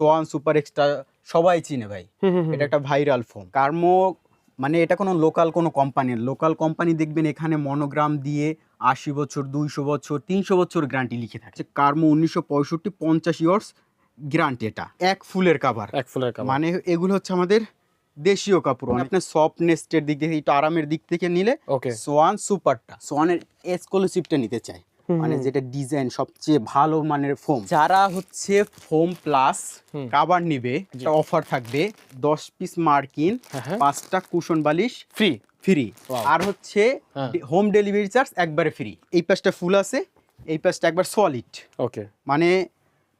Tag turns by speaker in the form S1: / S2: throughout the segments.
S1: Schwann super extra সবাই চিনে ভাই। এটা একটা ভাইরাল ফোম কার্মো মানে এটা কোনো লোকাল কোনো কোম্পানি লোকাল কোম্পানি দেখবেন এখানে মনোগ্রাম দিয়ে আশি বছর দুইশো বছর তিনশো বছর গ্যারান্টি লিখে থাকে। কার্মো উনিশশো পঁয়ষট্টি পঞ্চাশ ইয়ার্স গ্যারান্টি এটা। এক ফুলের কাভার
S2: এক ফুলের কাভার
S1: মানে এগুলো হচ্ছে আমাদের দেশীয় কাপড়। আপনার সফটনেসের দিক থেকে একটু আরামের দিক থেকে নিলে
S2: ওকে
S1: সোয়ান সুপারটা সোয়ানের এক্সক্লুসিভটা নিতে চাই মানে যেটা ডিজাইন সবচেয়ে ভালো মানের ফোম যারা হচ্ছে ফোম প্লাস কাবার নিবে একটা অফার থাকবে দশ পিস মার্কিন
S2: হ্যাঁ, হ্যাঁ।
S1: পাঁচটা কুশন বালিশ
S2: ফ্রি
S1: ফ্রি আর হচ্ছে। হোম ডেলিভারি চার্জ একবারে ফ্রি এই পাশটা ফুল আছে এই পাশটা একবার সলিড
S2: ওকে
S1: মানে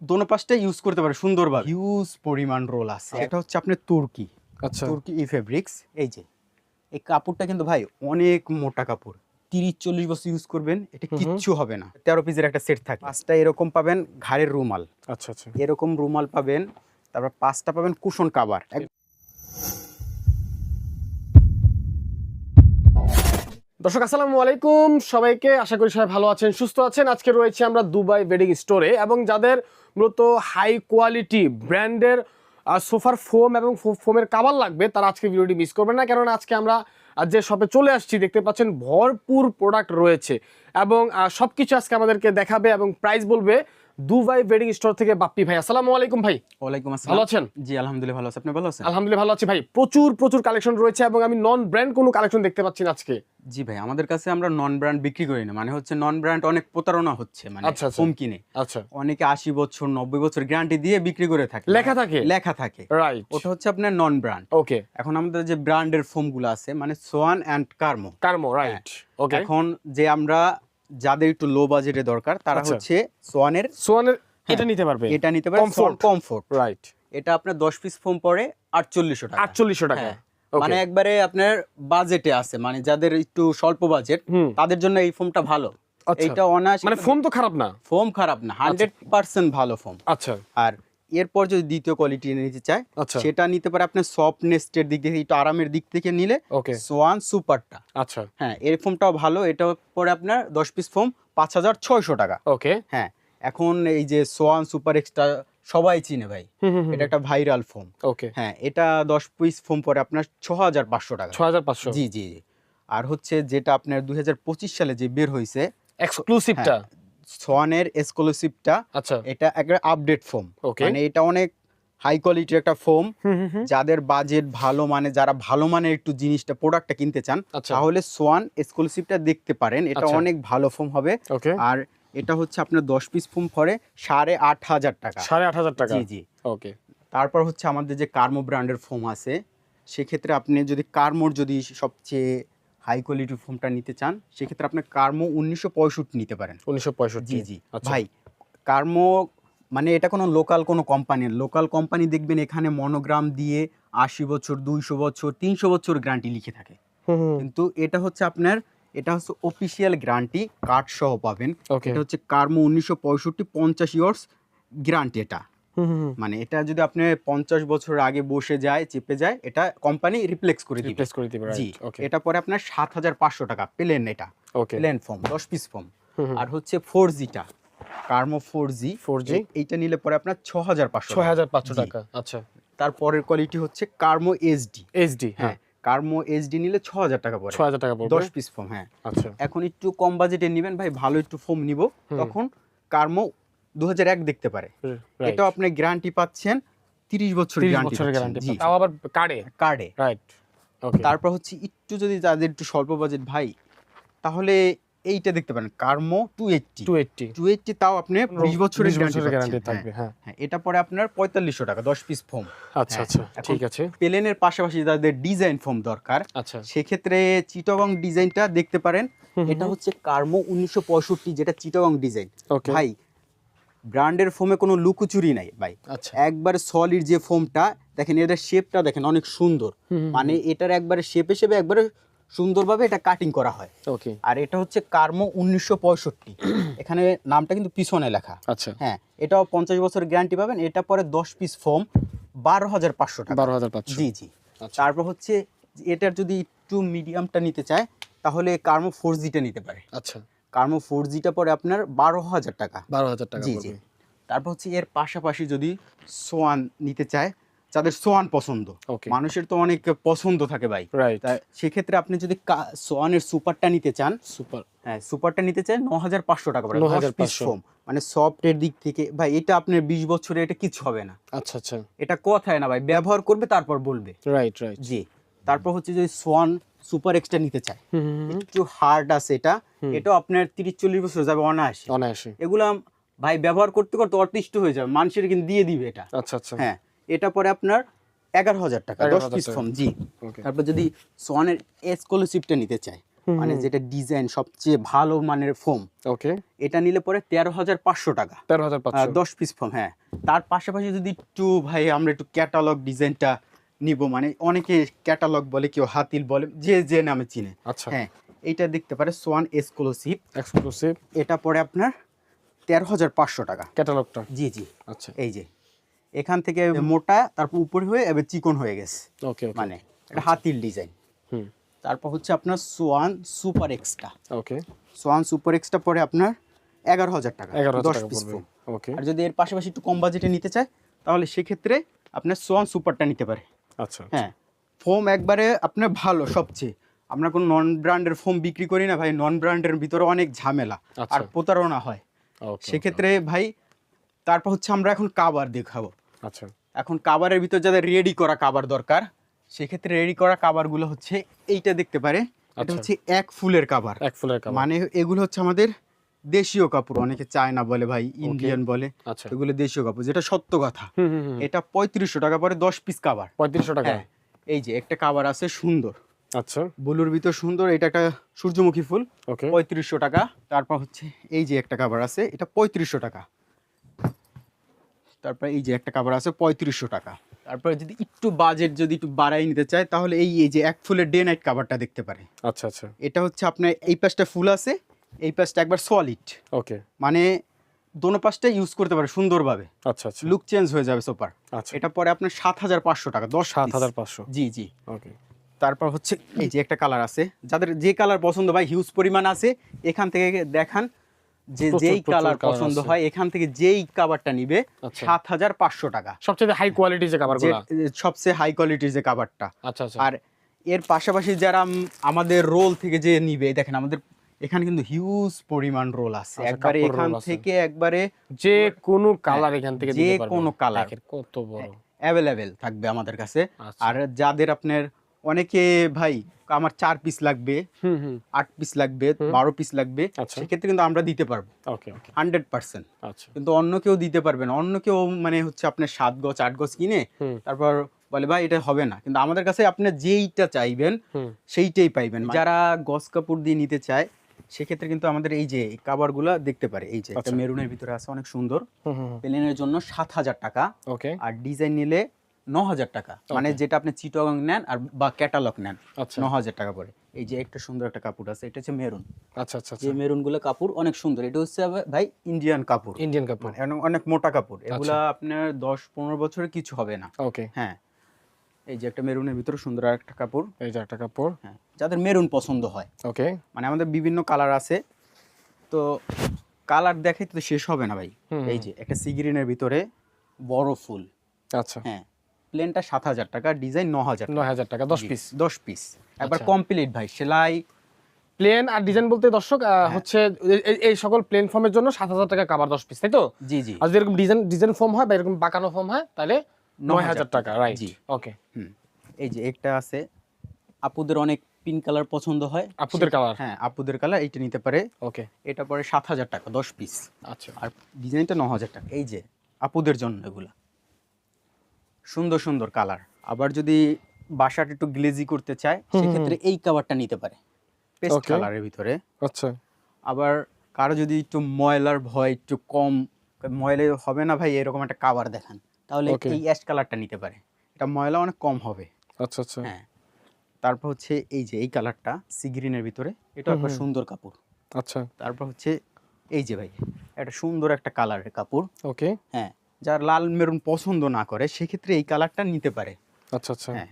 S1: দোনো পাশটা ইউজ করতে পারে সুন্দরভাবে। হিউজ পরিমাণ রোল আছে। এটা হচ্ছে আপনার তুর্কি।
S2: আচ্ছা।
S1: তুর্কি ই ফেব্রিক্স এই যে এই কাপড়টা কিন্তু ভাই অনেক মোটা কাপড়। তিরিশ চল্লিশ বছর ইউজ করবেন এটা। কিচ্ছু হবে না। তেরো পিসের একটা সেট থাকে। পাঁচটা এরকম পাবেন ঘাড়ের রুমাল।
S2: আচ্ছা আচ্ছা।
S1: এরকম রুমাল পাবেন তারপর পাঁচটা পাবেন কুশন কাবার
S2: দর্শক আসসালামু আলাইকুম। সবাইকে আশা করি সবাই ভালো আছেন সুস্থ আছেন। আজকে রয়েছে আমরা দুবাই বেডিং স্টোরে এবং যাদের মূলত হাই কোয়ালিটি ব্র্যান্ডের সোফার ফোম এবং ফোমের কাবার লাগবে তারা আজকে ভিডিওটি মিস করবেন না। কারণ আজকে আমরা আহ, যে শপে চলে আসছি দেখতে পাচ্ছেন ভরপুর প্রোডাক্ট রয়েছে। এবং সব কিছু আজকে আমাদেরকে দেখাবে এবং প্রাইস বলবে দুবাই বেডিং স্টোর থেকে বাপ্পি ভাই আসসালামু আলাইকুম ভাই।
S1: ওয়ালাইকুম
S2: ভালো
S1: আসসালাম
S2: আছেন?
S1: জি আলহামদুলিল্লাহ ভালো আছে। আপনি ভালো আছেন?
S2: আলহামদুলিল্লাহ ভালো আছি ভাই। প্রচুর প্রচুর কালেকশন রয়েছে এবং আমি নন ব্র্যান্ড কোনো কালেকশন দেখতে পাচ্ছি না আজকে।
S1: জি ভাই আমাদের কাছে আমরা নন ব্র্যান্ড বিক্রি করি না। মানে হচ্ছে নন ব্র্যান্ড অনেক প্রতারণা হচ্ছে মানে
S2: আচ্ছা, আচ্ছা।
S1: ফোম কিনে
S2: আচ্ছা।
S1: অনেকে আশি বছর নব্বই বছর গ্যারান্টি দিয়ে বিক্রি করে থাকে।
S2: লেখা থাকে?
S1: লেখা থাকে।
S2: রাইট
S1: ওটা হচ্ছে আপনার নন ব্র্যান্ড
S2: ওকে
S1: এখন আমাদের যে ব্র্যান্ডের ফোমগুলো আছে মানে swan and Carmo.
S2: Carmo right okay
S1: এখন যে আমরা যাদের একটু লো বাজেটে দরকার তারা
S2: আচ্ছা।
S1: হচ্ছে সোয়ানের
S2: সোয়ানের এটা নিতে পারবে।
S1: এটা নিতে পারে
S2: Comfort.
S1: কমফোর্ট
S2: রাইট
S1: এটা আপনার দশ পিস ফোম পড়ে আটচল্লিশশো টাকা।
S2: আটচল্লিশশো টাকা।
S1: হ্যাঁ। মানে একবারে আপনার বাজেটে আছে মানে যাদের একটু স্বল্প বাজেট তাদের জন্য এই ফোমটা ভালো।
S2: আচ্ছা।
S1: এটা অনায়াসে
S2: মানে ফোন তো খারাপ না।
S1: ফোম খারাপ না হান্ড্রেড পার্সেন্ট ভালো ফোম
S2: আচ্ছা।
S1: আর এরপর যদি দ্বিতীয় কোয়ালিটি নিতে চায়
S2: আচ্ছা।
S1: সেটা নিতে পারে আপনার সফটনেসের দিক থেকে একটু আরামের দিক থেকে নিলে সোয়ান সুপারটা
S2: আচ্ছা।
S1: হ্যাঁ এই ফোমটাও ভালো এটা পরে আপনার দশ পিস ফোম পাঁচ হাজার ছয়শো টাকা।
S2: ওকে।
S1: হ্যাঁ এখন এই যে সোয়ান সুপার এক্সট্রা সবাই চিনে ভাই। এটা একটা ভাইরাল ফোম
S2: ওকে।
S1: হ্যাঁ এটা দশ পিস ফোম পরে আপনার ছ হাজার পাঁচশো টাকা।
S2: ছ হাজার পাঁচশো।
S1: জি জি জি। আর হচ্ছে যেটা আপনার দুই হাজার পঁচিশ সালে যে বের হয়েছে
S2: এক্সক্লুসিভটা
S1: সোয়ানের এক্সক্লুসিভটা
S2: আচ্ছা।
S1: এটা একটা আপডেট ফোম মানে এটা অনেক হাই কোয়ালিটির একটা ফোম যাদের বাজেট ভালো মানে যারা ভালো মানের একটু জিনিসটা প্রোডাক্টটা কিনতে চান
S2: আচ্ছা।
S1: তাহলে সোয়ান এক্সক্লুসিভটা দেখতে পারেন। এটা
S2: আচ্ছা।
S1: অনেক ভালো ফোম হবে। আর এটা হচ্ছে আপনার দশ পিস ফোম পরে সাড়ে আট হাজার টাকা।
S2: সাড়ে আট হাজার টাকা?
S1: জি জি।
S2: ওকে
S1: তারপর হচ্ছে আমাদের যে কার্মো ব্র্যান্ডের ফোম আছে সেক্ষেত্রে আপনি যদি কার্মোর যদি সবচেয়ে হাই কোয়ালিটির ফোমটা নিতে চান সেক্ষেত্রে আপনি কার্মো উনিশশো পঁয়ষট্টি নিতে পারেন।
S2: উনিশশো পঁয়ষট্টি
S1: জি জি।
S2: আচ্ছা।
S1: ভাই কার্মো মানে এটা কোনো লোকাল কোনো কোম্পানি লোকাল কোম্পানি দেখবেন এখানে মনোগ্রাম দিয়ে আশি বছর দুইশো বছর তিনশো বছর গ্যারান্টি লিখে থাকে। কিন্তু এটা হচ্ছে আপনার এটা হচ্ছে অফিসিয়াল গ্যারান্টি কার্ড সহ পাবেন। এটা হচ্ছে কার্মো উনিশশো পঁয়ষট্টি পঞ্চাশ ইয়ার্স গ্যারান্টি এটা। মানে এটা যদি আপনি পঞ্চাশ বছর আগে বসে যায় চেপে যায় এটা কোম্পানি রিপ্লেক্স করে দিবে।
S2: রিপ্লেস করে দিবে
S1: জি এটা পরে আপনার সাত হাজার পাঁচশো টাকা প্লেন এটা। প্লেন ফর্ম দশ পিস ফর্ম আর হচ্ছে four জিটা Carmo four G
S2: four G
S1: এইটা নিলে পরে আপনার ছ হাজার পাঁচশো
S2: ছয় হাজার পাঁচশো টাকা আচ্ছা।
S1: তারপরের কোয়ালিটি হচ্ছে কার্মো এইচডি
S2: এইচডি হ্যাঁ
S1: হ্যাঁ। কার্মো এইচডি নিলে ছ হাজার টাকা পড়ে।
S2: ছ হাজার টাকা পড়বে?
S1: দশ পিস ফর্ম হ্যাঁ।
S2: আচ্ছা।
S1: এখন একটু কম বাজেটে নেবেন ভাই ভালো একটু ফোম নিব। তখন কার্মো দু হাজার এক দেখতে পারে। এটাও আপনি গ্যারান্টি পাচ্ছেন তিরিশ বছর গ্যারান্টি
S2: তাও আবার কার্ডে
S1: কার্ডে
S2: রাইট
S1: তারপর হচ্ছে একটু যদি যাদের একটু স্বল্প বাজেট ভাই তাহলে এইটা দেখতে পারেন Carmo two eighty
S2: two eighty
S1: two eighty তাও আপনি বিশ বছরের
S2: গ্যারান্টি থাকবে হ্যাঁ
S1: হ্যাঁ। এটা পরে আপনার পঁয়তাল্লিশশো টাকা দশ পিস ফোম
S2: আচ্ছা
S1: হ্যাঁ,
S2: আচ্ছা ঠিক আছে।
S1: প্লেনের পাশাপাশি যাদের ডিজাইন ফোম দরকার।
S2: আচ্ছা।
S1: সেক্ষেত্রে চিটগং ডিজাইনটা দেখতে পারেন। এটা হচ্ছে কার্মো উনিশশো পঁয়ষট্টি যেটা চিটগং ডিজাইন ভাই ব্র্যান্ডের ফোমে কোনো লুকোচুরি নাই ভাই।
S2: আচ্ছা।
S1: একবার সলিড যে ফোমটা দেখেন এটার শেপটা দেখেন অনেক সুন্দর। মানে এটার একবারে শেপ হিসেবে একবারে সুন্দরভাবে এটা কাটিং করা হয়।
S2: ওকে
S1: আর এটা হচ্ছে কার্মো উনিশশো পঁয়ষট্টি। এখানে নামটা কিন্তু পিছনে লেখা।
S2: আচ্ছা।
S1: হ্যাঁ এটাও পঞ্চাশ বছর গ্যারান্টি পাবেন এটা পরে দশ পিস ফোম বারো হাজার পাঁচশো টাকা।
S2: বারো হাজার
S1: জি জি।
S2: আচ্ছা।
S1: তারপর হচ্ছে এটার যদি একটু মিডিয়ামটা নিতে চায় তাহলে কার্মো ফোর জিটা নিতে পারে।
S2: আচ্ছা।
S1: কার্মো ফোর জিটা পরে আপনার বারো হাজার টাকা।
S2: বারো হাজার টাকা
S1: জি জি। তারপর হচ্ছে এর পাশাপাশি যদি সোয়ান নিতে চায় যাদের সোয়ান পছন্দ মানুষের তো অনেক পছন্দ থাকে ভাই। সেক্ষেত্রে আপনি যদি সোয়ানের সুপারটা নিতে চান
S2: সুপার।
S1: হ্যাঁ সুপারটা নিতে চান ন হাজার পাঁচশো টাকা পড়ে
S2: 9,500
S1: পিস ফোম মানে সফটের দিক থেকে ভাই এটা আপনার বিশ বছরে এটা কিছু হবে না।
S2: আচ্ছা আচ্ছা।
S1: এটা কথায় না ভাই ব্যবহার করবে তারপর বলবে।
S2: রাইট রাইট
S1: জি। তারপর হচ্ছে যদি সোয়ান সুপার এক্সট্রা নিতে চায়। একটু হার্ড আছে এটা। এটাও আপনার তিরিশ চল্লিশ বছর যাবে অনায়াসে।
S2: অনায়াসে।
S1: এগুলা ভাই ব্যবহার করতে করতে অতিষ্ঠ হয়ে যাবে। মানুষের কিন্তু দিয়ে দিবে এটা।
S2: আচ্ছা আচ্ছা।
S1: হ্যাঁ এটা পরে আপনার এগারো হাজার টাকা দশ পিস। ফোম জি। তারপর যদি সোয়ানের এক্সক্লুসিভটা নিতে চায় মানে যেটা ডিজাইন সবচেয়ে ভালো মানের ফোম
S2: ওকে
S1: এটা নিলে পরে তেরো হাজার পাঁচশো টাকা।
S2: তেরো হাজার
S1: দশ পিস ফোম হ্যাঁ। তার পাশাপাশি যদি একটু ভাই আমরা একটু ক্যাটালগ ডিজাইনটা নিব মানে অনেকে ক্যাটালগ বলে কেউ হাতিল বলে যে যে নামে চিনে।
S2: আচ্ছা।
S1: হ্যাঁ এইটা দেখতে পারে সোয়ান এক্সক্লুসিভ
S2: এক্সক্লুসিভ
S1: এটা পরে আপনার তেরো হাজার পাঁচশো টাকা।
S2: ক্যাটালগটা
S1: জি জি।
S2: আচ্ছা।
S1: এই যে। এখান থেকে মোটা তারপর উপরে হয়ে এবার চিকন হয়ে গেছে।
S2: ওকে
S1: মানে এটা হাতির ডিজাইন
S2: হুম।
S1: তারপর হচ্ছে আপনার swan super extra
S2: okay
S1: swan super extra পরে আপনার এগারো হাজার টাকা।
S2: এগারো
S1: দশ পিস
S2: ওকে
S1: আর যদি এর পাশাপাশি একটু কম বাজেটে নিতে চায় তাহলে সেক্ষেত্রে আপনার সোয়ান সুপারটা নিতে পারে।
S2: আচ্ছা
S1: হ্যাঁ। ফোম একবারে আপনার ভালো সবচেয়ে। আমরা কোনো নন ব্র্যান্ডের ফোম বিক্রি করি না ভাই নন ব্র্যান্ডের ভিতরে অনেক ঝামেলা।
S2: আচ্ছা।
S1: আর প্রতারণা হয়। সেক্ষেত্রে ভাই তারপর হচ্ছে আমরা এখন কাবার দেখাবো।
S2: আচ্ছা।
S1: এখন কাবারের ভিতর যাদের রেডি করা কাবার দরকার সেক্ষেত্রে রেডি করা কাবারগুলো হচ্ছে এইটা দেখতে পারে এটা
S2: আচ্ছা।
S1: হচ্ছে এক ফুলের কাবার
S2: এক ফুলের কালার
S1: মানে এগুলো হচ্ছে আমাদের দেশীয় কাপড় অনেকে চায়না বলে ভাই ইন্ডিয়ান বলে
S2: আচ্ছা।
S1: এগুলো দেশীয় কাপড় যেটা সত্য কথা। এটা পঁয়ত্রিশশো টাকা পরে দশ পিস কাবার
S2: পঁয়ত্রিশশো টাকা।
S1: হ্যাঁ এই যে একটা কাবার আছে সুন্দর।
S2: আচ্ছা।
S1: ব্লুর ভিতর সুন্দর এটা একটা সূর্যমুখী ফুল। পঁয়ত্রিশশো টাকা তারপর হচ্ছে এই যে একটা কাবার আছে এটা পঁয়ত্রিশশো টাকা। তারপর এই যে একটা কাবার আছে পঁয়ত্রিশশো টাকা। তারপরে যদি একটু বাজেট যদি একটু বাড়াই নিতে চায় তাহলে এই এই যে এক ফুলের ডে নাইট কাবারটা দেখতে পারে।
S2: আচ্ছা আচ্ছা।
S1: এটা হচ্ছে আপনার এই পাশটা ফুল আছে এই পাশটা একবার সলিড
S2: ওকে
S1: মানে দোনো পাশটা ইউজ করতে পারে সুন্দরভাবে।
S2: আচ্ছা আচ্ছা।
S1: লুক চেঞ্জ হয়ে যাবে সোপার
S2: আচ্ছা।
S1: এটা পরে আপনার সাত হাজার পাঁচশো টাকা দশ
S2: সাত। হাজার পাঁচশো।
S1: জি জি।
S2: ওকে
S1: তারপর হচ্ছে এই যে একটা কালার আছে। যাদের যে কালার পছন্দ ভাই হিউজ পরিমাণ আছে এখান থেকে দেখান যে যেই কালার পছন্দ হয় এখান থেকে যেই কাভারটা নিবে
S2: আচ্ছা।
S1: সাত হাজার পাঁচশো টাকা।
S2: সবচেয়ে হাই কোয়ালিটি যে কাভারগুলো
S1: সবচেয়ে হাই কোয়ালিটির যে কাভারটা
S2: আচ্ছা আচ্ছা।
S1: আর এর পাশাপাশি যারা আমাদের রোল থেকে যে নিবে দেখেন আমাদের এখানে কিন্তু হিউজ পরিমাণ রোল আছে।
S2: আচ্ছা,
S1: একবারে এখান থেকে একবারে
S2: যে কোনো কালার এখান থেকে
S1: যে কোনো।
S2: দেখেন কত বড়।
S1: অ্যাভেলেবেল থাকবে আমাদের কাছে।
S2: আচ্ছা।
S1: আর যাদের আপনার অনেকে ভাই আমার চার পিস লাগবে আট পিস লাগবে বারো পিস লাগবে
S2: আচ্ছা।
S1: সেক্ষেত্রে কিন্তু আমরা দিতে পারব। হান্ড্রেড পার্সেন্ট কিন্তু অন্য কেউ দিতে পারবে না। অন্য কেউ মানে হচ্ছে আপনার সাত গজ আট গজ কিনে তারপর বলে ভাই এটা হবে না। কিন্তু আমাদের কাছে আপনি যেইটা চাইবেন সেইটাই পাইবেন। যারা গজ কাপড় দিয়ে নিতে চায় সেক্ষেত্রে কিন্তু আমাদের এই যে কাবারগুলা দেখতে পারে। এই যে একটা
S2: আচ্ছা।
S1: মেরুনের ভিতরে আছে অনেক সুন্দর। প্লেনের জন্য সাত হাজার টাকা
S2: ওকে।
S1: আর ডিজাইন নিলে ন হাজার টাকা মানে যেটা আপনি চিটগং নেন আর বা ক্যাটালগ নেন
S2: আচ্ছা।
S1: ন হাজার টাকা পরে এই যে একটা সুন্দর একটা কাপড় আছে এটা হচ্ছে মেরুন
S2: আচ্ছা আচ্ছা
S1: মেরুনগুলো কাপড় অনেক সুন্দর। এটা হচ্ছে ভাই ইন্ডিয়ান কাপড়।
S2: ইন্ডিয়ান কাপড়।
S1: মানে অনেক- মোটা কাপড়।
S2: আচ্ছা।
S1: এগুলা আপনার দশ পনেরো বছরে কিছু হবে না।
S2: ওকে।
S1: হ্যাঁ। এই যে একটা মেরুনের ভিতরে সুন্দর একটা কাপড়।
S2: এই যে একটা কাপড়।
S1: হ্যাঁ যাদের মেরুন পছন্দ হয়।
S2: ওকে।
S1: মানে আমাদের বিভিন্ন কালার আছে। তো কালার দেখে তো শেষ হবে না ভাই। এই যে একটা সিগ্রিনের ভিতরে বড় ফুল।
S2: আচ্ছা।
S1: হ্যাঁ প্লেনটা সাত হাজার টাকা ডিজাইন ন হাজার
S2: নয় হাজার টাকা দশ পিস
S1: দশ পিস একবার
S2: আচ্ছা।
S1: কমপ্লিট ভাই সেলাই।
S2: প্লেন আর ডিজাইন বলতে দর্শক
S1: হ্যাঁ।
S2: হচ্ছে এই সকল প্লেন ফর্মের জন্য সাত হাজার টাকা কাবার দশ পিস তাই তো?
S1: জি জি।
S2: আর যদি এরকম ডিজাইন ডিজাইন ফর্ম হয় বা এরকম বাঁকানো ফর্ম হয় তাহলে নয় হাজার টাকা রাইট
S1: জি।
S2: ওকে
S1: হুম। এই যে একটা আছে আপুদের অনেক পিঙ্ক কালার পছন্দ হয়।
S2: আপুদের কালার
S1: হ্যাঁ আপুদের কালার এইটা নিতে পারে।
S2: ওকে
S1: এটা পরে সাত হাজার টাকা দশ পিস
S2: আচ্ছা।
S1: আর ডিজাইনটা ন হাজার টাকা। এই যে আপুদের জন্য এগুলা। সুন্দর সুন্দর কালার আবার যদি বাসাটা একটু গ্লেজি করতে চায় সেক্ষেত্রে এই কাভারটা নিতে পারে। পেস্ট কালারের ভিতরে।
S2: আচ্ছা।
S1: আবার কারও যদি একটু ময়লার ভয় একটু কম ময়লা হবে না ভাই এরকম একটা কাভার দেখান। তাহলে এই অ্যাশ কালারটা নিতে পারে। এটা ময়লা অনেক কম হবে।
S2: আচ্ছা আচ্ছা।
S1: হ্যাঁ। তারপর হচ্ছে এই যে এই কালারটা সি গ্রিনের ভিতরে এটা একটা সুন্দর কাপড়।
S2: আচ্ছা।
S1: তারপর হচ্ছে এই যে ভাই একটা সুন্দর একটা কালারের কাপড়।
S2: ওকে।
S1: হ্যাঁ যার লাল মেরুন পছন্দ না করে সেক্ষেত্রে এই কালারটা নিতে পারে।
S2: আচ্ছা আচ্ছা।
S1: হ্যাঁ।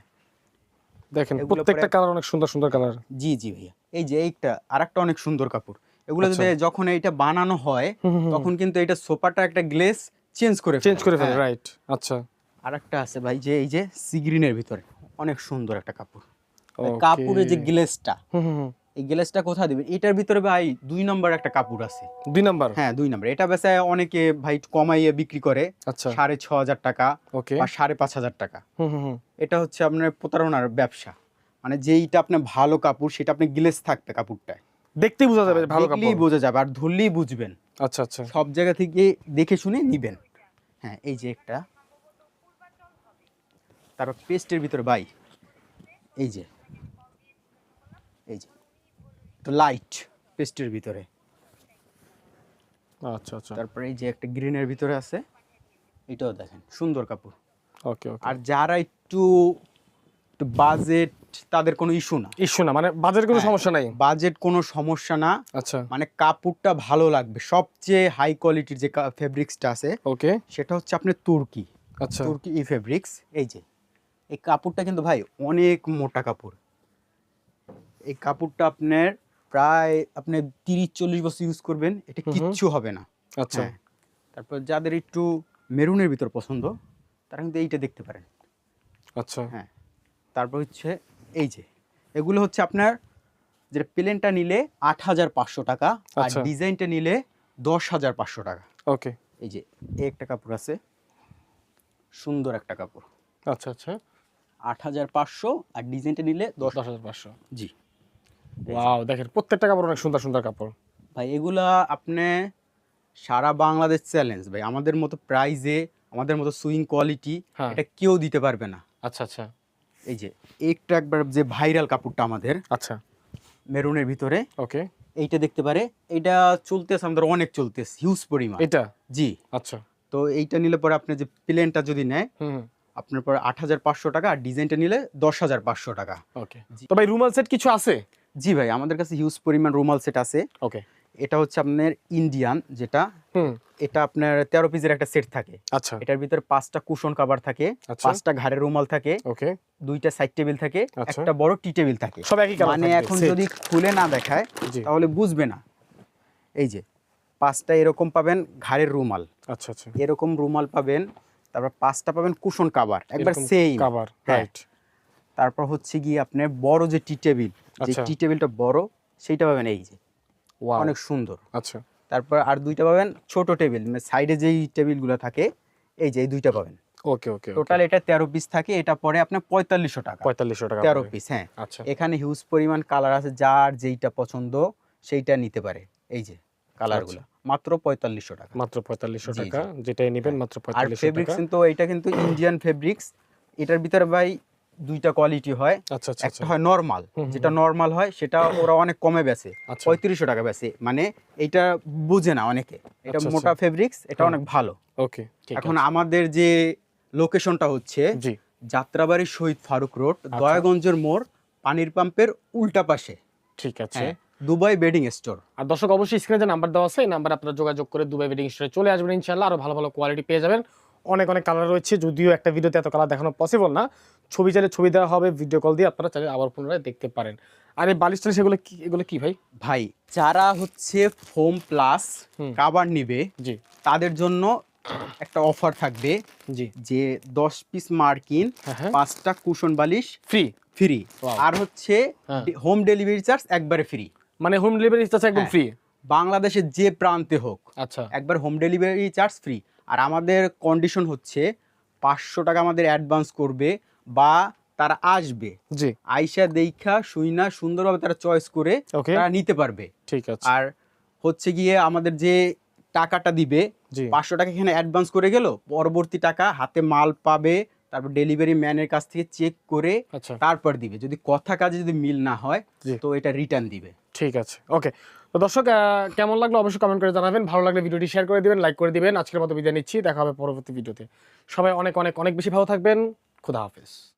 S2: দেখেন প্রত্যেকটা কালার অনেক সুন্দর সুন্দর কালার
S1: জি জি ভাইয়া। এই যে এইটা আর একটা অনেক সুন্দর কাপড়। এগুলো
S2: আচ্ছা।
S1: যদি যখন এইটা বানানো হয়। তখন কিন্তু এটা সোফাটা একটা গ্লেস চেঞ্জ করে
S2: চেঞ্জ করে ফেলে
S1: হ্যাঁ।
S2: রাইট আচ্ছা।
S1: আর একটা আছে ভাই যে এই যে সিগ্রিনের ভিতরে অনেক সুন্দর একটা কাপড়। কাপড়ের যে গ্লেসটা
S2: হুম হুম হুম।
S1: এই গ্লেসটা কোথায় দিবেন? এটার ভিতরে ভাই দুই নম্বর একটা কাপড় আছে।
S2: দুই নাম্বার?
S1: হ্যাঁ দুই নম্বর। এটা অনেকে ভাই কমাইয়ে বিক্রি করে
S2: আচ্ছা।
S1: সাড়ে ছ হাজার টাকা বা সাড়ে পাঁচ হাজার টাকা।
S2: হুম হুম হুম।
S1: এটা হচ্ছে আপনার প্রতারণার ব্যবসা। মানে যেইটা আপনার ভালো কাপড় সেটা আপনি গ্লেস থাকবে কাপড়টায়।
S2: দেখতেই বোঝা যাবে ভালো কাপড়।
S1: বোঝা যাবে আর ধরলেই বুঝবেন।
S2: আচ্ছা আচ্ছা।
S1: সব জায়গা থেকে দেখে শুনে নিবেন। হ্যাঁ এই যে একটা। তারপর পেস্টের ভিতরে বাই এই যে এই যে তো লাইট পেস্টের ভিতরে।
S2: আচ্ছা আচ্ছা।
S1: তারপরে এই যে একটা গ্রিনের ভিতরে আছে এটাও দেখেন সুন্দর কাপড়।
S2: ওকে ওকে
S1: আর যারা একটু একটু বাজেট তাদের কোনো ইস্যু না।
S2: ইস্যু না মানে বাজারের কোনো
S1: হ্যাঁ।
S2: সমস্যা নাই?
S1: বাজেট কোনো সমস্যা না।
S2: আচ্ছা।
S1: মানে কাপড়টা ভালো লাগবে। সবচেয়ে হাই কোয়ালিটির যে ফেব্রিক্সটা আছে
S2: ওকে
S1: সেটা হচ্ছে আপনার তুর্কি।
S2: আচ্ছা।
S1: তুর্কি ই ফেব্রিক্স এই যে। এই কাপড়টা কিন্তু ভাই অনেক মোটা কাপড়। এই কাপড়টা আপনার প্রায় আপনি তিরিশ চল্লিশ বছর ইউজ করবেন এটা। কিচ্ছু হবে না।
S2: আচ্ছা।
S1: হ্যাঁ। তারপর যাদের একটু মেরুনের ভিতর পছন্দ তারা কিন্তু এইটা দেখতে পারেন।
S2: আচ্ছা।
S1: হ্যাঁ। তারপর হচ্ছে এই যে এগুলো হচ্ছে আপনার যেটা প্লেনটা নিলে আট হাজার পাঁচশো টাকা আর
S2: আচ্ছা।
S1: ডিজাইনটা নিলে দশ হাজার পাঁচশো টাকা।
S2: ওকে।
S1: এই যে একটা কাপড় আছে সুন্দর একটা কাপড়।
S2: আচ্ছা আচ্ছা।
S1: আট হাজার পাঁচশো আর ডিজাইনটা নিলে দশ
S2: দশ হাজার পাঁচশো।
S1: জি।
S2: ওয়াও দেখেন প্রত্যেকটা কাপড় অনেক সুন্দর সুন্দর কাপড়।
S1: ভাই এগুলা আপনি সারা বাংলাদেশ চ্যালেঞ্জ ভাই। আমাদের মতো প্রাইজে আমাদের মতো সুইং কোয়ালিটি
S2: হ্যাঁ।
S1: এটা কেউ দিতে পারবে না।
S2: আচ্ছা আচ্ছা।
S1: এই যে একটা একবার যে ভাইরাল কাপড়টা আমাদের
S2: আচ্ছা।
S1: মেরুনের ভিতরে
S2: ওকে।
S1: এইটা দেখতে পারে। এটা চলতেছে আমাদের অনেক চলতেছে হিউজ পরিমাণ।
S2: এটা?
S1: জি।
S2: আচ্ছা।
S1: তো এইটা নিলে পরে আপনি যে প্লেনটা যদি নেয় আপনার পরে আট হাজার পাঁচশো টাকা আর ডিজাইনটা নিলে দশ হাজার পাঁচশো টাকা।
S2: ওকে। তো ভাই রুমাল সেট কিছু আছে?
S1: জি ভাই আমাদের কাছে হিউজ পরিমাণ রুমাল সেট আছে।
S2: ওকে।
S1: এটা হচ্ছে আপনার ইন্ডিয়ান যেটা এটা আপনার তেরো পিসের একটা সেট থাকে।
S2: আচ্ছা।
S1: এটার ভিতরে পাঁচটা কুশন কাভার থাকে
S2: আচ্ছা।
S1: পাঁচটা ঘাড়ের রুমাল থাকে
S2: ওকে।
S1: দুইটা সাইড টেবিল থাকে
S2: আচ্ছা।
S1: একটা বড় টি টেবিল থাকে।
S2: সব একই
S1: মানে এখন যদি খুলে না দেখায় তাহলে বুঝবে না। এই যে পাঁচটা এরকম পাবেন ঘাড়ের রুমাল।
S2: আচ্ছা আচ্ছা।
S1: এরকম রুমাল পাবেন তারপর পাঁচটা পাবেন কুশন কাভার একবার সেম
S2: কাভার
S1: হ্যাঁ।
S2: রাইট
S1: তারপর হচ্ছে গিয়ে আপনার বড় যে টি টেবিল যে
S2: আচ্ছা।
S1: টি টেবিলটা বড় সেইটা পাবেন এই যে। অনেক সুন্দর।
S2: আচ্ছা।
S1: তারপর আর দুইটা পাবেন ছোট টেবিল মানে সাইডে যেই টেবিলগুলো থাকে এই যে এই দুইটা পাবেন।
S2: ওকে ওকে
S1: টোটাল এটা তেরো পিস থাকে এটা পরে আপনার পঁয়তাল্লিশশো টাকা।
S2: পঁয়তাল্লিশশো টাকা
S1: তেরো। পিস হ্যাঁ।
S2: আচ্ছা।
S1: এখানে হিউজ পরিমাণ কালার আছে যার যেইটা পছন্দ সেইটা নিতে পারে এই যে কালারগুলো মাত্র পঁয়তাল্লিশশো টাকা।
S2: মাত্র পঁয়তাল্লিশশো টাকা যেটাই নেবেন মাত্র
S1: আর
S2: পঁয়তাল্লিশশো
S1: ফেব্রিক্স কিন্তু এটা কিন্তু ইন্ডিয়ান ফেব্রিক্স এটার ভিতরে ভাই দুইটা কোয়ালিটি হয়।
S2: আচ্ছা আচ্ছা
S1: একটা
S2: আচ্ছা।
S1: হয় নর্মাল যেটা নর্মাল হয় সেটা ওরা অনেক কমে
S2: আচ্ছা।
S1: পঁয়ত্রিশশো টাকা বেচে। মানে এটা বুঝে না অনেকে। এটা মোটা ফেব্রিক্স এটা অনেক ভালো।
S2: ওকে
S1: এখন আমাদের যে লোকেশনটা হচ্ছে
S2: জি।
S1: যাত্রাবাড়ি শহীদ ফারুক রোড। দয়াগঞ্জের মোড় পানির পাম্পের উল্টা পাশে।
S2: ঠিক আছে।
S1: হ্যাঁ দুবাই বেডিং স্টোর।
S2: আর দর্শক অবশ্যই স্ক্রিনে যে নাম্বার দেওয়া আছে এই নাম্বারে আপনারা যোগাযোগ করে দুবাই বেডিং স্টোরে চলে আসবেন ইনশাল্লাহ আরও ভালো ভালো কোয়ালিটি পেয়ে যাবেন। অনেক অনেক কালার রয়েছে যদিও একটা ভিডিওতে এত কালার দেখানো পসিবল না। ছবি চাইলে ছবি দেওয়া হবে ভিডিও কল দিয়ে আপনারা চাইলে আবার পুনরায় দেখতে পারেন। আর এই বালিশ টালিশ এগুলো কি এগুলো কি ভাই?
S1: ভাই যারা হচ্ছে ফোম প্লাস। কাবার নিবে
S2: জি।
S1: তাদের জন্য একটা অফার থাকবে
S2: জি।
S1: যে দশ পিস মার্কিন
S2: হ্যাঁ হ্যাঁ।
S1: পাঁচটা কুশন বালিশ
S2: ফ্রি
S1: ফ্রি আর হচ্ছে
S2: হ্যাঁ।
S1: হোম ডেলিভারি চার্জ একবারে ফ্রি
S2: মানে হোম ডেলিভারি চার্জ একদম
S1: হ্যাঁ।
S2: ফ্রি
S1: বাংলাদেশের যে প্রান্তে হোক
S2: আচ্ছা।
S1: একবার হোম ডেলিভারি চার্জ ফ্রি আর আমাদের কন্ডিশন হচ্ছে পাঁচশো টাকা আমাদের অ্যাডভান্স করবে বা তারা আসবে।
S2: জি।
S1: আইসা দেখা শুইনা সুন্দরভাবে তারা চয়েস করে তারা নিতে পারবে।
S2: ঠিক আছে।
S1: আর হচ্ছে গিয়ে আমাদের যে টাকাটা দিবে পাঁচশো টাকা এখানে অ্যাডভান্স করে গেল পরবর্তী টাকা হাতে মাল পাবে তারপর ডেলিভারি ম্যানের কাছ থেকে চেক করে
S2: আচ্ছা।
S1: তারপর দিবে। যদি কথা কাজে যদি মিল না হয়। তো এটা রিটার্ন দিবে।
S2: ঠিক আছে। ওকে তো দর্শক কেমন লাগল অবশ্যই কমেন্ট করে জানাবেন। ভালো লাগলে ভিডিওটি শেয়ার করে দিবেন লাইক করে দিবেন। আজকের মতো বিদায় নিচ্ছি, দেখা হবে পরবর্তী ভিডিওতে সবাই অনেক অনেক অনেক বেশি ভালো থাকবেন। খুদা হাফেজ।